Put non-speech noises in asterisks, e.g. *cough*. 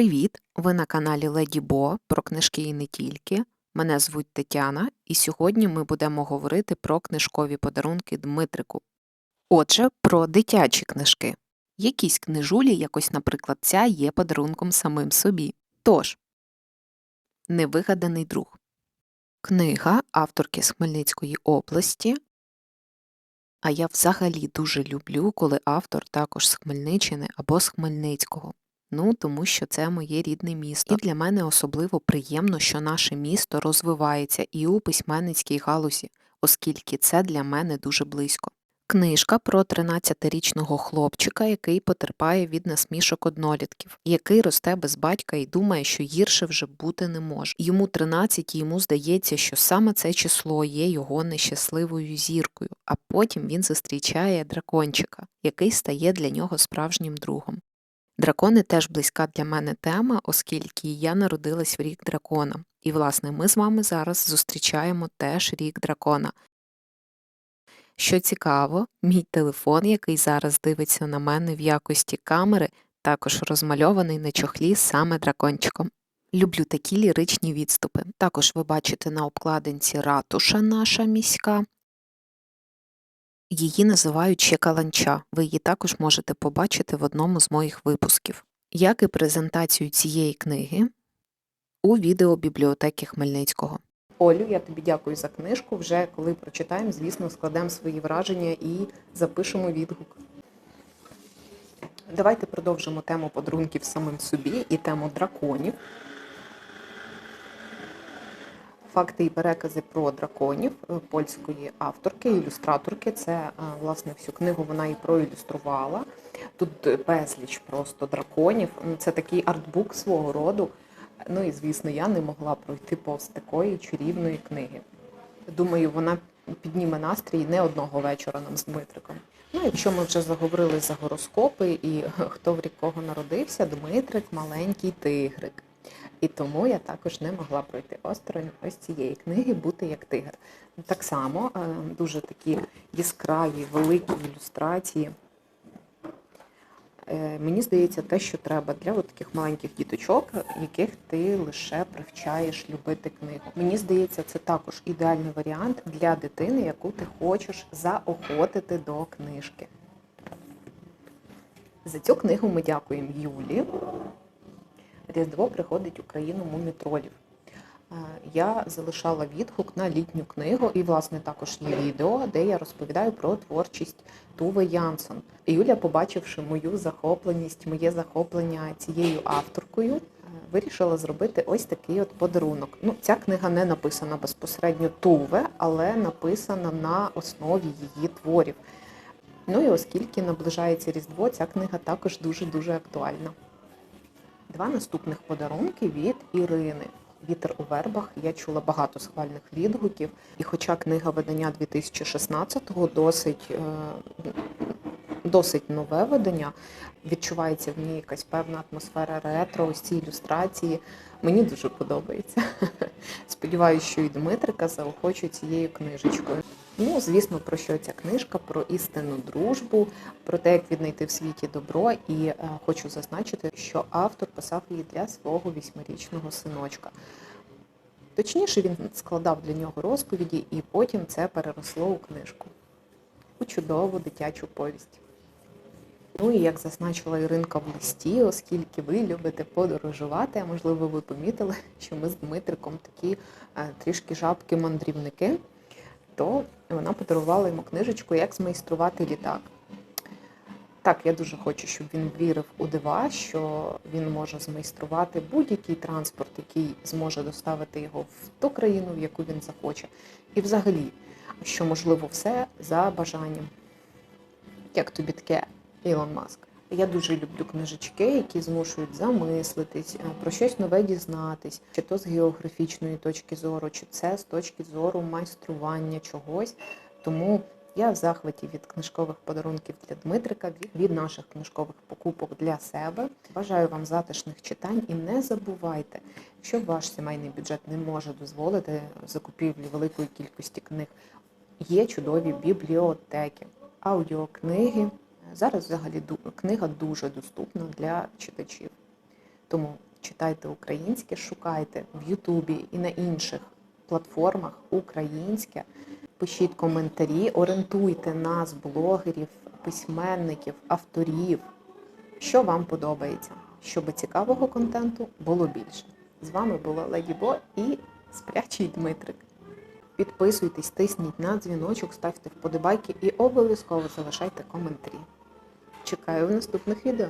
Привіт! Ви на каналі Леді Бо про книжки і не тільки. Мене звуть Тетяна, і сьогодні ми будемо говорити про книжкові подарунки Дмитрику. Отже, про дитячі книжки. Якісь книжулі, якось, наприклад, ця є подарунком самим собі. Тож, Невигаданий друг. Книга авторки з Хмельницької області. А я взагалі дуже люблю, коли автор також з Хмельниччини або з Хмельницького. Ну, тому що це моє рідне місто. І для мене особливо приємно, що наше місто розвивається і у письменницькій галузі, оскільки це для мене дуже близько. Книжка про 13-річного хлопчика, який потерпає від насмішок однолітків, який росте без батька і думає, що гірше вже бути не може. Йому 13 і йому здається, що саме це число є його нещасливою зіркою, а потім він зустрічає дракончика, який стає для нього справжнім другом. Дракони теж близька для мене тема, оскільки я народилась в рік дракона. І, власне, ми з вами зараз зустрічаємо теж рік дракона. Що цікаво, мій телефон, який зараз дивиться на мене в якості камери, також розмальований на чохлі саме дракончиком. Люблю такі ліричні відступи. Також ви бачите на обкладинці ратуша наша міська. Її називають ще каланча. Ви її також можете побачити в одному з моїх випусків. Як і презентацію цієї книги у відео бібліотеки Хмельницького. Олю, я тобі дякую за книжку. Вже коли прочитаємо, звісно, складемо свої враження і запишемо відгук. Давайте продовжимо тему подарунків самим собі і тему драконів. Факти і перекази про драконів е, польської авторки, ілюстраторки. Це е, власне всю книгу вона і проілюструвала. Тут безліч просто драконів. Це такий артбук свого роду. Ну і звісно, я не могла пройти повз такої чарівної книги. Думаю, вона підніме настрій не одного вечора нам з Дмитриком. Ну, якщо ми вже заговорили за гороскопи і хто в рік кого народився, Дмитрик маленький тигрик. І тому я також не могла пройти осторонь ось цієї книги Бути як тигр. Так само е, дуже такі яскраві, великі ілюстрації. Е, мені здається, те, що треба для от таких маленьких діточок, яких ти лише привчаєш любити книгу. Мені здається, це також ідеальний варіант для дитини, яку ти хочеш заохотити до книжки. За цю книгу ми дякуємо Юлі. Різдво приходить Україну мумітролів. Я залишала відгук на літню книгу, і, власне, також є відео, де я розповідаю про творчість Туви Янсон. Юля, побачивши мою захопленість, моє захоплення цією авторкою, вирішила зробити ось такий от подарунок. Ну, Ця книга не написана безпосередньо Туве, але написана на основі її творів. Ну і оскільки наближається Різдво, ця книга також дуже-дуже актуальна. Два наступних подарунки від Ірини. Вітер у вербах. Я чула багато схвальних відгуків. І хоча книга видання 2016-го досить е, досить нове видання, відчувається в ній якась певна атмосфера ретро, ось ці ілюстрації. Мені дуже подобається. *laughs* Сподіваюся, що і Дмитрика заохочу цією книжечкою. Ну, звісно, про що ця книжка? Про істинну дружбу, про те, як віднайти в світі добро. І е, хочу зазначити, що автор писав її для свого вісьмирічного синочка. Точніше, він складав для нього розповіді, і потім це переросло у книжку, у чудову дитячу повість. Ну і як зазначила Іринка в листі, оскільки ви любите подорожувати, а можливо, ви помітили, що ми з Дмитриком такі е, трішки жабки-мандрівники то вона подарувала йому книжечку Як змайструвати літак. Так, я дуже хочу, щоб він вірив у дива, що він може змайструвати будь-який транспорт, який зможе доставити його в ту країну, в яку він захоче. І взагалі, що можливо все за бажанням. Як тобі таке, Ілон Маск? Я дуже люблю книжечки, які змушують замислитись, е, про щось нове дізнатись, чи то з географічної точки зору, чи це з точки зору майстрування чогось. Тому я в захваті від книжкових подарунків для Дмитрика, від наших книжкових покупок для себе. Бажаю вам затишних читань і не забувайте, що ваш сімейний бюджет не може дозволити закупівлі великої кількості книг. Є чудові бібліотеки, аудіокниги. Зараз взагалі книга дуже доступна для читачів. Тому читайте українське, шукайте в Ютубі і на інших платформах українське. Пишіть коментарі, орієнтуйте нас, блогерів, письменників, авторів, що вам подобається, щоб цікавого контенту було більше. З вами була Леді Бо і Спрячий Дмитрик. Підписуйтесь, тисніть на дзвіночок, ставте вподобайки і обов'язково залишайте коментарі. Чекаю в наступних відео.